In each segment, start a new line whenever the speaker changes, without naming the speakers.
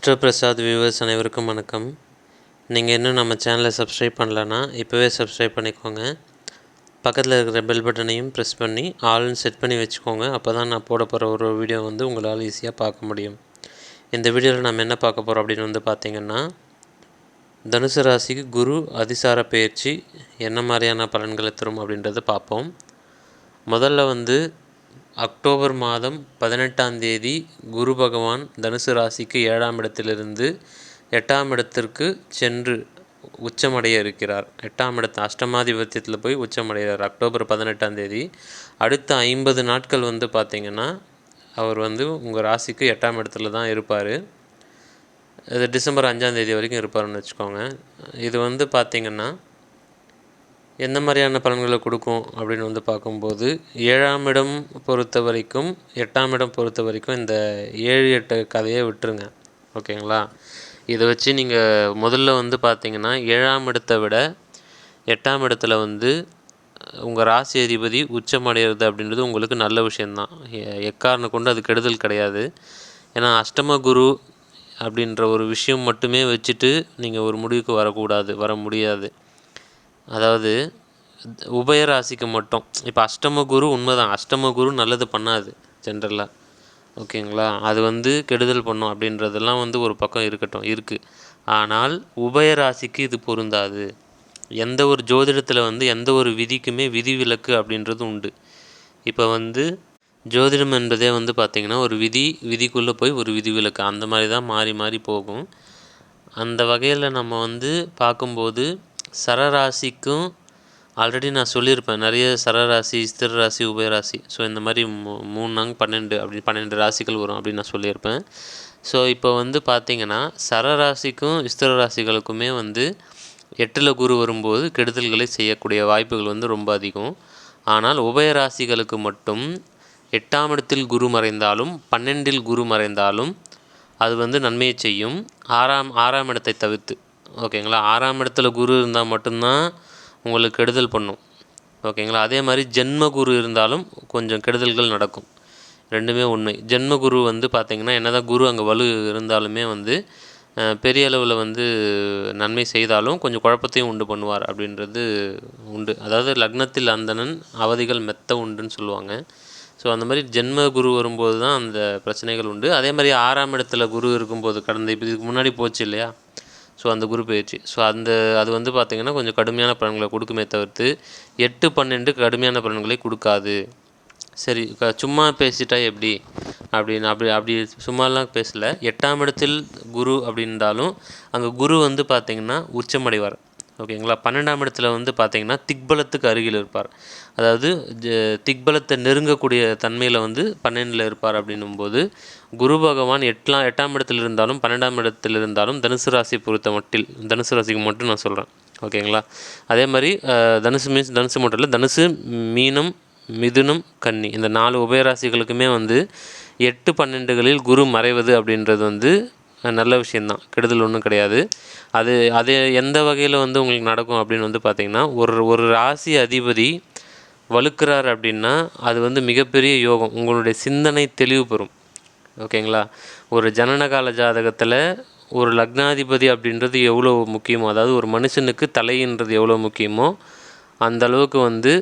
Astro Prasad viewers அனைவருக்கும் வணக்கம். நீங்கள் இன்னும் நம்ம சேனலை சப்ஸ்கிரைப் பண்ணலன்னா இப்போவே சப்ஸ்கிரைப் பண்ணிக்கோங்க. பக்கத்தில் இருக்கிற பெல் பட்டனையும் ப்ரெஸ் பண்ணி ஆல்னு செட் பண்ணி வச்சுக்கோங்க. அப்போ தான் நான் போட போகிற ஒரு வீடியோ வந்து உங்களால் ஈஸியாக பார்க்க முடியும். இந்த வீடியோவில் நம்ம என்ன பார்க்க போகிறோம் அப்படின்னு வந்து பார்த்திங்கன்னா தனுசு ராசிக்கு குரு அதிசார பயிற்சி என்ன மாதிரியான பலன்களை தரும் அப்படின்றத பார்ப்போம். முதல்ல வந்து அக்டோபர் மாதம் பதினெட்டாம் தேதி குரு பகவான் தனுசு ராசிக்கு ஏழாம் இடத்திலிருந்து எட்டாம் இடத்திற்கு சென்று உச்சமடைய இருக்கிறார். எட்டாம் இடத்து அஷ்டமாதிபத்தியத்தில் போய் உச்சமடைகிறார் அக்டோபர் பதினெட்டாம் தேதி. அடுத்த ஐம்பது நாட்கள் வந்து பார்த்திங்கன்னா அவர் வந்து உங்கள் ராசிக்கு எட்டாம் இடத்துல தான் இருப்பார். இது டிசம்பர் அஞ்சாம் தேதி வரைக்கும் இருப்பாருன்னு வச்சுக்கோங்க. இது வந்து பார்த்திங்கன்னா எந்த மாதிரியான பலன்களை கொடுக்கும் அப்படின்னு வந்து பார்க்கும்போது ஏழாம் இடம் பொறுத்த வரைக்கும் எட்டாம் இடம் பொறுத்த வரைக்கும் இந்த ஏழு எட்டு கதையை விட்டுருங்க. ஓகேங்களா? இதை வச்சு நீங்கள் முதல்ல வந்து பார்த்தீங்கன்னா ஏழாம் இடத்தை விட எட்டாம் இடத்துல வந்து உங்கள் ராசி அதிபதி உச்சமடைகிறது அப்படின்றது உங்களுக்கு நல்ல விஷயந்தான் எ- எக்காரணம் கொண்டு அது கெடுதல் கிடையாது. ஏன்னா அஷ்டம குரு அப்படின்ற ஒரு விஷயம் மட்டுமே வச்சுட்டு நீங்கள் ஒரு முடிவுக்கு வரக்கூடாது வர முடியாது. அதாவது உபய ராசிக்கு மட்டும். இப்போ அஷ்டம குரு உண்மைதான். அஷ்டம குரு நல்லது பண்ணாது ஜென்ரலாக ஓகேங்களா? அது வந்து கெடுதல் பண்ணும் அப்படின்றதெல்லாம் வந்து ஒரு பக்கம் இருக்கட்டும் இருக்குது ஆனால் உபய ராசிக்கு இது பொருந்தாது. எந்த ஒரு ஜோதிடத்தில் வந்து எந்த ஒரு விதிக்குமே விதிவிலக்கு அப்படின்றது உண்டு. இப்போ வந்து ஜோதிடம் என்பதே வந்து பார்த்திங்கன்னா ஒரு விதி விதிக்குள்ளே போய் ஒரு விதிவிலக்கு அந்த மாதிரி தான் மாறி மாறி போகும். அந்த வகையில் நம்ம வந்து பார்க்கும்போது சரராசிக்கும் ஆல்ரெடி நான் சொல்லியிருப்பேன். நிறைய சரராசி ஸ்திர ராசி உபயராசி. ஸோ இந்த மாதிரி மூ மூணு நாங்க பன்னெண்டு அப்படி பன்னெண்டு ராசிகள் வரும் அப்படின்னு நான் சொல்லியிருப்பேன். ஸோ இப்போ வந்து பார்த்தீங்கன்னா சரராசிக்கும் ஸ்திர ராசிகளுக்குமே வந்து எட்டில் குரு வரும்போது கெடுதல்களை செய்யக்கூடிய வாய்ப்புகள் வந்து ரொம்ப அதிகம். ஆனால் உபயராசிகளுக்கு மட்டும் எட்டாம் இடத்தில் குரு மறைந்தாலும் பன்னெண்டில் குரு மறைந்தாலும் அது வந்து நன்மையை செய்யும். ஆறாம் ஆறாம் இடத்தை தவிர்த்து ஓகேங்களா? ஆறாம் இடத்துல குரு இருந்தால் மட்டும்தான் உங்களுக்கு கெடுதல் பண்ணும். ஓகேங்களா? அதே மாதிரி ஜென்ம குரு இருந்தாலும் கொஞ்சம் கெடுதல்கள் நடக்கும். ரெண்டுமே உண்மை ஜென்ம குரு வந்து பார்த்திங்கன்னா என்ன தான் குரு அங்கே வலு இருந்தாலுமே வந்து பெரிய அளவில் வந்து நன்மை செய்தாலும் கொஞ்சம் குழப்பத்தையும் உண்டு பண்ணுவார் அப்படின்றது உண்டு. அதாவது லக்னத்தில் அந்தணன் அவதிகள் மெத்த உண்டுன்னு சொல்லுவாங்க. ஸோ அந்த மாதிரி ஜென்ம குரு வரும்போது தான் அந்த பிரச்சனைகள் உண்டு. அதே மாதிரி ஆறாம் இடத்துல குரு இருக்கும்போது கடந்த இப்போ இதுக்கு முன்னாடி போச்சு இல்லையா? ஸோ அந்த குரு பயிற்சி ஸோ அந்த அது வந்து பார்த்திங்கன்னா கொஞ்சம் கடுமையான பலன்களை கொடுக்குமே தவிர்த்து எட்டு பன்னெண்டு கடுமையான பலன்களை கொடுக்காது. சரி க- சும்மா பேசிட்டா எப்படி? அப்படின்னு அப்படி அப்படி சும்மாலாம் பேசலை. எட்டாம் இடத்தில் குரு அப்படின்றாலும் அங்கே குரு வந்து பார்த்திங்கன்னா உச்சமடைவார். ஓகேங்களா பன்னெண்டாம் இடத்துல வந்து பார்த்திங்கன்னா திக்பலத்துக்கு அருகில் இருப்பார். அதாவது திக்பலத்தை நெருங்கக்கூடிய தன்மையில் வந்து பன்னெண்டில் இருப்பார் அப்படின்னும்போது குரு பகவான் எட்டாம் எட்டாம் இடத்தில் இருந்தாலும் பன்னெண்டாம் இடத்தில் இருந்தாலும் தனுசு ராசி பொறுத்த மட்டில் தனுசு ராசிக்கு மட்டும் நான் சொல்கிறேன் ஓகேங்களா அதே மாதிரி தனுசு மீன்ஸ் தனுசு மட்டும் இல்லை தனுசு மீனம் மிதுனம் கன்னி இந்த நாலு உபயராசிகளுக்குமே வந்து எட்டு பன்னெண்டுகளில் குரு மறைவது அப்படின்றது வந்து நல்ல விஷயந்தான் கெடுதல் ஒன்றும் கிடையாது. அது அது எந்த வகையில் வந்து உங்களுக்கு நடக்கும் அப்படின்னு வந்து பார்த்திங்கன்னா ஒரு ஒரு ராசி அதிபதி வலுக்கிறார் அப்படின்னா அது வந்து மிகப்பெரிய யோகம். உங்களுடைய சிந்தனை தெளிவு பெறும். ஓகேங்களா? ஒரு ஜனனகால ஜாதகத்தில் ஒரு லக்னாதிபதி அப்படின்றது எவ்வளோ முக்கியமோ அதாவது ஒரு மனுஷனுக்கு தலைன்றது எவ்வளோ முக்கியமோ அந்த அளவுக்கு வந்து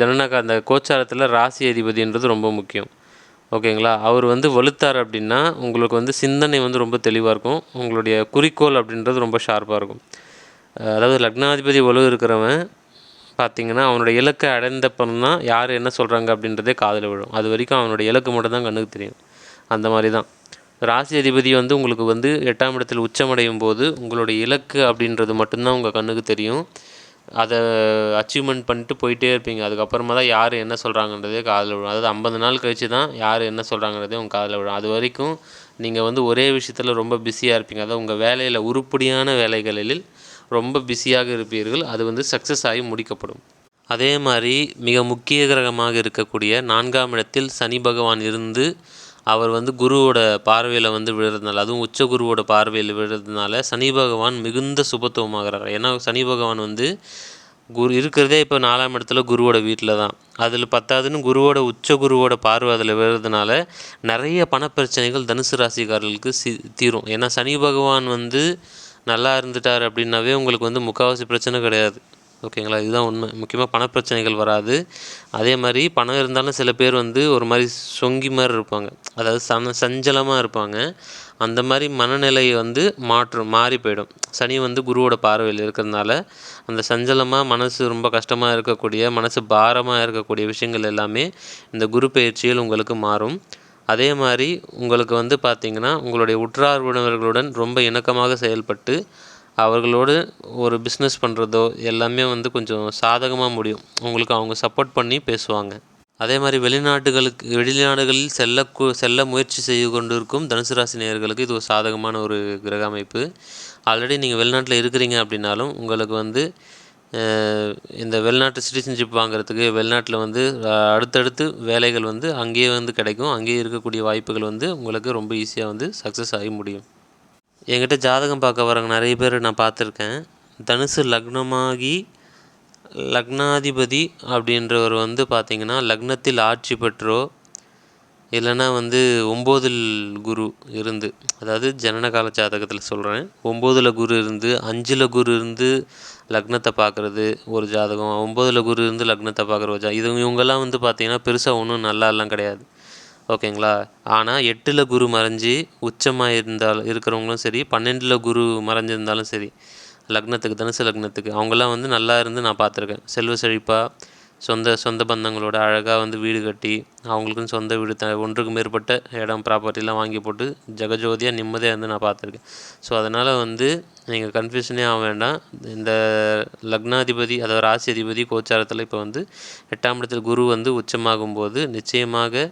ஜனனக அந்த கோச்சாரத்தில் ராசி அதிபதின்றது ரொம்ப முக்கியம். ஓகேங்களா? அவர் வந்து வலுத்தார் அப்படின்னா உங்களுக்கு வந்து சிந்தனை வந்து ரொம்ப தெளிவாக இருக்கும். உங்களுடைய குறிக்கோள் அப்படின்றது ரொம்ப ஷார்ப்பாக இருக்கும். அதாவது லக்னாதிபதி வலு இருக்கிறவன் பார்த்திங்கன்னா அவனுடைய இலக்கை அடைந்த தான் யார் என்ன சொல்கிறாங்க அப்படின்றதே காதில் விழும். அது வரைக்கும் அவனுடைய இலக்கு மட்டும் தான் கண்ணுக்கு தெரியும். அந்த மாதிரி தான். ராசி அதிபதி வந்து உங்களுக்கு வந்து எட்டாம் இடத்தில் உச்சமடையும் போது உங்களுடைய இலக்கு அப்படின்றது மட்டும்தான் உங்கள் கண்ணுக்கு தெரியும். அதை அச்சீவ்மெண்ட் பண்ணிட்டு போயிட்டே இருப்பீங்க. அதுக்கப்புறமா தான் யார் என்ன சொல்கிறாங்கன்றதே காதில் விழும். அதாவது ஐம்பது நாள் கழிச்சு தான் யார் என்ன சொல்கிறாங்கன்றதே உங்கள் காதில் விழும். அது வரைக்கும் நீங்கள் வந்து ஒரே விஷயத்தில் ரொம்ப பிஸியாக இருப்பீங்க. அதாவது உங்கள் வேலையில் உருப்படியான வேலைகளில் ரொம்ப பிஸியாக இருப்பீர்கள். அது வந்து சக்ஸஸ் ஆகி முடிக்கப்படும். அதே மாதிரி மிக முக்கிய கிரகமாக இருக்கக்கூடிய நான்காம் இடத்தில் சனி பகவான் இருந்து அவர் வந்து குருவோட பார்வையில் வந்து விழுறதுனால அதுவும் உச்ச குருவோட பார்வையில் விழுறதுனால சனி பகவான் மிகுந்த சுபத்துவமாகிறார். ஏன்னா சனி பகவான் வந்து குரு இருக்கிறதே இப்போ நாலாம் இடத்துல குருவோட வீட்டில் தான். அதில் பத்தாதுன்னு குருவோட உச்ச குருவோட பார்வை அதில் விழுறதுனால நிறைய பணப்பிரச்சனைகள் தனுசு ராசிக்காரர்களுக்கு சி தீரும். ஏன்னா சனி பகவான் வந்து நல்லா இருந்துட்டார் அப்படின்னாவே உங்களுக்கு வந்து முக்கால்வாசி பிரச்சனை கிடையாது. ஓகேங்களா? இதுதான் உண்மை. முக்கியமாக பணப்பிரச்சனைகள் வராது. அதே மாதிரி பணம் இருந்தாலும் சில பேர் வந்து ஒரு மாதிரி சொங்கி மாதிரி இருப்பாங்க. அதாவது சன சஞ்சலமாக இருப்பாங்க. அந்த மாதிரி மனநிலை வந்து மாற்றும் மாறி போயிடும். சனி வந்து குருவோட பார்வையில் இருக்கிறதுனால அந்த சஞ்சலமாக மனசு ரொம்ப கஷ்டமாக இருக்கக்கூடிய மனசு பாரமாக இருக்கக்கூடிய விஷயங்கள் எல்லாமே இந்த குரு பயிற்சியில் உங்களுக்கு மாறும். அதே மாதிரி உங்களுக்கு வந்து பார்த்திங்கன்னா உங்களுடைய உற்றார் உறவினர்களுடன் ரொம்ப இணக்கமாக செயல்பட்டு அவர்களோடு ஒரு பிஸ்னஸ் பண்ணுறதோ எல்லாமே வந்து கொஞ்சம் சாதகமாக முடியும். உங்களுக்கு அவங்க சப்போர்ட் பண்ணி பேசுவாங்க. அதே மாதிரி வெளிநாட்டுகளுக்கு வெளிநாடுகளில் செல்ல செல்ல முயற்சி செய்து கொண்டிருக்கும் தனுசு ராசி நேயர்களுக்கு இது ஒரு சாதகமான ஒரு கிரக அமைப்பு. ஆல்ரெடி நீங்கள் வெளிநாட்டில் இருக்கிறீங்க அப்படின்னாலும் உங்களுக்கு வந்து இந்த வெளிநாட்டு சிட்டிசன்ஷிப் வாங்குறதுக்கு வெளிநாட்டில் வந்து அடுத்தடுத்து வேலைகள் வந்து அங்கேயே வந்து கிடைக்கும். அங்கேயே இருக்கக்கூடிய வாய்ப்புகள் வந்து உங்களுக்கு ரொம்ப ஈஸியாக வந்து சக்ஸஸ் ஆகி முடியும். என்கிட்ட ஜாதகம் பார்க்க வரவங்க நிறைய பேர் நான் பார்த்துருக்கேன். தனுசு லக்னமாகி லக்னாதிபதி அப்படின்றவர் வந்து பார்த்திங்கன்னா லக்னத்தில் ஆட்சி பெற்றோ இல்லைன்னா வந்து ஒம்போதில் குரு இருந்து அதாவது ஜனனகால ஜாதகத்தில் சொல்கிறேன் ஒம்போதில் குரு இருந்து அஞ்சில் குரு இருந்து லக்னத்தை பார்க்குறது ஒரு ஜாதகம் ஒம்போதில் குரு இருந்து லக்னத்தை பார்க்குற ஒரு ஜா இது இவங்கெல்லாம் வந்து பார்த்திங்கன்னா பெருசாக ஒன்றும் நல்லாலாம் கிடையாது. ஓகேங்களா? ஆனால் எட்டில் குரு மறைஞ்சி உச்சமாக இருந்தால் இருக்கிறவங்களும் சரி பன்னெண்டில் குரு மறைஞ்சிருந்தாலும் சரி லக்னத்துக்கு தனுசு லக்னத்துக்கு. அவங்களாம் வந்து நல்லா இருந்து நான் பார்த்துருக்கேன். செல்வ செழிப்பாக சொந்த சொந்த பந்தங்களோட அழகாக வந்து வீடு கட்டி அவங்களுக்குன்னு சொந்த வீடு த ஒன்றுக்கு மேற்பட்ட இடம் ப்ராப்பர்ட்டிலாம் வாங்கி போட்டு ஜெகஜோதியாக நிம்மதியாக இருந்து நான் பார்த்துருக்கேன். ஸோ அதனால் வந்து நீங்கள் கன்ஃபியூஷனே ஆக வேண்டாம். இந்த லக்னாதிபதி அதாவது ராசி அதிபதி கோச்சாரத்தில் இப்போ வந்து எட்டாம் இடத்தில் குரு வந்து உச்சமாகும் போது நிச்சயமாக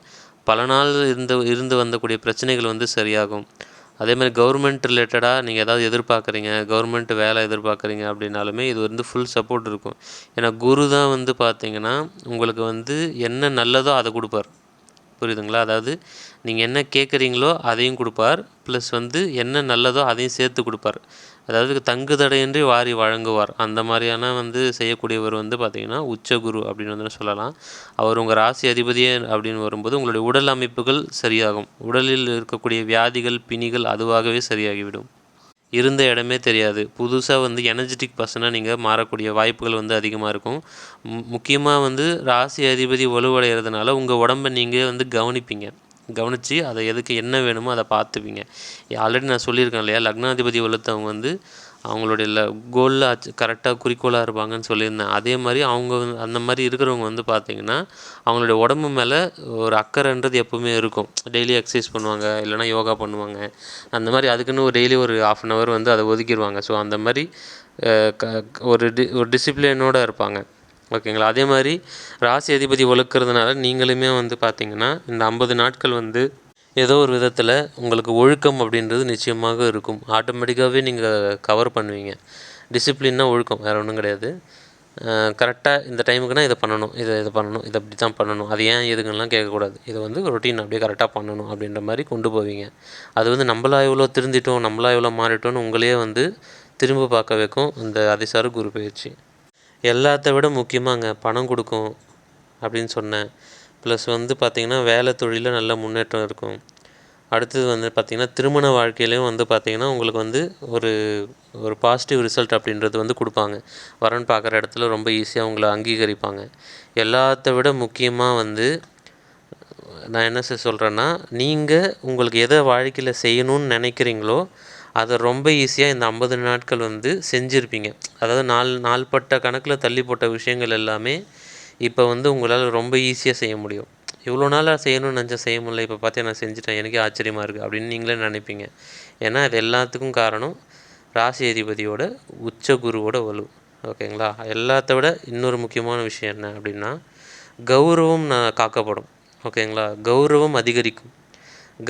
பல நாள் இருந்து இருந்து வந்தக்கூடிய பிரச்சனைகள் வந்து சரியாகும். அதேமாதிரி கவர்மெண்ட் ரிலேட்டடாக நீங்கள் ஏதாவது எதிர்பார்க்குறீங்க கவர்மெண்ட் வேலை எதிர்பார்க்குறீங்க அப்படின்னாலுமே இது வந்து ஃபுல் சப்போர்ட் இருக்கும். ஏன்னா குரு தான் வந்து பார்த்தீங்கன்னா உங்களுக்கு வந்து என்ன நல்லதோ அதை கொடுப்பார். புரியுதுங்களா? அதாவது நீங்கள் என்ன கேட்குறீங்களோ அதையும் கொடுப்பார். ப்ளஸ் வந்து என்ன நல்லதோ அதையும் சேர்த்து கொடுப்பார். அதாவது தங்கு தடையின்றி வாரி வழங்குவார். அந்த மாதிரியான வந்து செய்யக்கூடியவர் வந்து பார்த்திங்கன்னா உச்சகுரு அப்படின்னு வந்து சொல்லலாம். அவர் உங்கள் ராசி அதிபதியே அப்படின்னு வரும்போது உங்களுடைய உடல் அமைப்புகள் சரியாகும். உடலில் இருக்கக்கூடிய வியாதிகள் பிணிகள் அதுவாகவே சரியாகிவிடும். இருந்த இடமே தெரியாது. புதுசாக வந்து எனர்ஜெட்டிக் பர்சனாக நீங்கள் மாறக்கூடிய வாய்ப்புகள் வந்து அதிகமாக இருக்கும். முக்கியமாக வந்து ராசி அதிபதி வலுவடைகிறதுனால உங்கள் உடம்பை நீங்கள் வந்து கவனிப்பீங்க. கவனித்து அதை எதுக்கு என்ன வேணுமோ அதை பார்த்துப்பீங்க. ஆல்ரெடி நான் சொல்லியிருக்கேன் இல்லையா லக்னாதிபதி வலுத்தவங்க வந்து அவங்களுடைய ல கோலில் அச் கரெக்டாக குறிக்கோளாக இருப்பாங்கன்னு சொல்லியிருந்தேன். அதே மாதிரி அவங்க வந்து அந்த மாதிரி இருக்கிறவங்க வந்து பார்த்திங்கன்னா அவங்களுடைய உடம்பு மேலே ஒரு அக்கறைன்றது எப்போவுமே இருக்கும். டெய்லி எக்ஸசைஸ் பண்ணுவாங்க இல்லைனா யோகா பண்ணுவாங்க. அந்த மாதிரி அதுக்குன்னு ஒரு டெய்லி ஒரு ஆஃப் அன் ஹவர் வந்து அதை ஒதுக்கிடுவாங்க ஸோ அந்த மாதிரி க ஒரு டி ஒரு டிசிப்ளினோடு இருப்பாங்க. ஓகேங்களா? அதே மாதிரி ராசி அதிபதி ஒழுக்கிறதுனால நீங்களுமே வந்து பார்த்திங்கன்னா இந்த ஐம்பது நாட்கள் வந்து ஏதோ ஒரு விதத்தில் உங்களுக்கு ஒழுக்கம் அப்படின்றது நிச்சயமாக இருக்கும். ஆட்டோமேட்டிக்காகவே நீங்கள் கவர் பண்ணுவீங்க. டிசிப்ளின்னா ஒழுக்கம் வேறு ஒன்றும் கிடையாது. கரெக்டாக இந்த டைமுக்குனா இதை பண்ணணும் இதை இதை பண்ணணும் இதை அப்படி தான் பண்ணணும். அது ஏன் எதுக்குலாம் கேட்கக்கூடாது. இதை வந்து ரொட்டீன் அப்படியே கரெக்டாக பண்ணணும் அப்படின்ற மாதிரி கொண்டு போவீங்க. அது வந்து நம்மளா இவ்வளோ திருந்திட்டோம் நம்மளா இவ்வளோ மாறிட்டோம்னு உங்களையே வந்து திரும்ப பார்க்க வைக்கும் இந்த அதிசார குரு பயிற்சி. எல்லாத்த விட முக்கியமாங்க. பணம் கொடுக்கும் அப்படின்னு சொன்னேன். ப்ளஸ் வந்து பார்த்திங்கன்னா வேலை தொழிலில் நல்ல முன்னேற்றம் இருக்கும். அடுத்தது வந்து பார்த்திங்கன்னா திருமண வாழ்க்கையிலையும் வந்து பார்த்திங்கன்னா உங்களுக்கு வந்து ஒரு ஒரு பாசிட்டிவ் ரிசல்ட் அப்படின்றது வந்து கொடுப்பாங்க. வரன் பார்க்குற இடத்துல ரொம்ப ஈஸியாக உங்களை அங்கீகரிப்பாங்க. எல்லாத்த விட முக்கியமாக வந்து நான் என்ன சொல்கிறேன்னா நீங்கள் உங்களுக்கு எதை வாழ்க்கையில் செய்யணும்னு நினைக்கிறீங்களோ அதை ரொம்ப ஈஸியாக இந்த ஐம்பது நாட்கள் வந்து செஞ்சுருப்பீங்க. அதாவது நாள் நாள்பட்ட கணக்கில் தள்ளி போட்ட விஷயங்கள் எல்லாமே இப்போ வந்து உங்களால் ரொம்ப ஈஸியாக செய்ய முடியும். இவ்வளோ நாளாக செய்யணும்னு நினச்சா செய்ய முடியல. இப்போ பார்த்தே நான் செஞ்சுட்டேன். எனக்கே ஆச்சரியமாக இருக்குது அப்படின்னு நீங்களே நினைப்பீங்க. ஏன்னா அது எல்லாத்துக்கும் காரணம் ராசி அதிபதியோட உச்ச குருவோட வலு. ஓகேங்களா? எல்லாத்த விட இன்னொரு முக்கியமான விஷயம் என்ன அப்படின்னா கௌரவம் நான் காக்கப்படும். ஓகேங்களா? கௌரவம் அதிகரிக்கும்.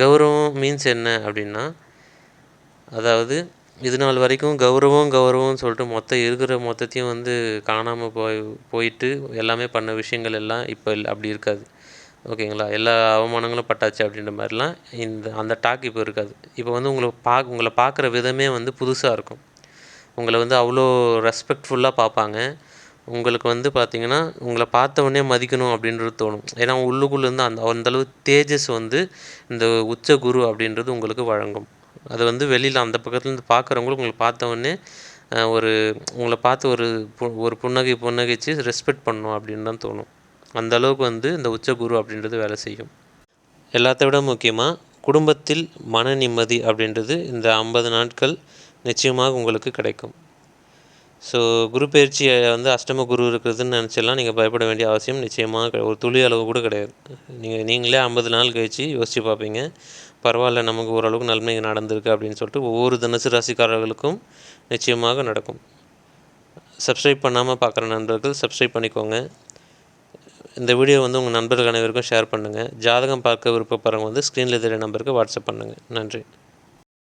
கௌரவம் மீன்ஸ் என்ன அப்படின்னா அதாவது இது நாள் வரைக்கும் கௌரவம் கௌரவம்னு சொல்லிட்டு மொத்தம் இருக்கிற மொத்தத்தையும் வந்து காணாமல் போய் போயிட்டு எல்லாமே பண்ண விஷயங்கள் எல்லாம் இப்போ இல்லை அப்படி இருக்காது. ஓகேங்களா? எல்லா அவமானங்களும் பட்டாச்சு அப்படின்ற மாதிரிலாம் இந்த அந்த டாக் இப்போ இருக்காது. இப்போ வந்து உங்களை பார்க்க உங்களை பார்க்குற விதமே வந்து புதுசாக இருக்கும். உங்களை வந்து அவ்வளோ ரெஸ்பெக்ட்ஃபுல்லாக பார்ப்பாங்க உங்களுக்கு வந்து பார்த்திங்கன்னா உங்களை பார்த்தவொடனே மதிக்கணும் அப்படின்றது தோணும். ஏன்னா உள்ளுக்குள்ளேருந்து அந்த அந்தளவு தேஜஸ் வந்து இந்த உச்ச குரு அப்படின்றது உங்களுக்கு வழங்கும். அது வந்து வெளியில் அந்த பக்கத்துலேருந்து பார்க்குறவங்களும் உங்களை பார்த்தவொன்னே ஒரு உங்களை பார்த்து ஒரு பு ஒரு புன்னகை புன்னகைச்சு ரெஸ்பெக்ட் பண்ணணும் அப்படின்னு தான் தோணும். அந்த அளவுக்கு வந்து இந்த உச்ச குரு அப்படின்றது வேலை செய்யும். எல்லாத்த விட முக்கியமாக குடும்பத்தில் மன நிம்மதி அப்படின்றது இந்த ஐம்பது நாட்கள் நிச்சயமாக உங்களுக்கு கிடைக்கும். ஸோ குரு பயிற்சி வந்து அஷ்டம குரு இருக்கிறதுன்னு நினச்செல்லாம் நீங்கள் பயப்பட வேண்டிய அவசியம் நிச்சயமாக ஒரு துளி அளவு கூட கிடையாது. நீங்கள் நீங்களே ஐம்பது நாள் கழித்து யோசித்து பார்ப்பீங்க. பரவாயில்ல நமக்கு ஓரளவுக்கு நன்மை நடந்திருக்கு அப்படின்னு சொல்லிட்டு ஒவ்வொரு தனுசு ராசிக்காரர்களுக்கும் நிச்சயமாக நடக்கும். சப்ஸ்கிரைப் பண்ணாமல் பார்க்குற நண்பர்கள் சப்ஸ்கிரைப் பண்ணிக்கோங்க. இந்த வீடியோ வந்து உங்கள் நண்பர்கள் அனைவருக்கும் ஷேர் பண்ணுங்கள் ஜாதகம் பார்க்க விருப்பப்படுறவங்க வந்து ஸ்க்ரீனில் தெரிய நம்பருக்கு வாட்ஸ்அப் பண்ணுங்கள் நன்றி.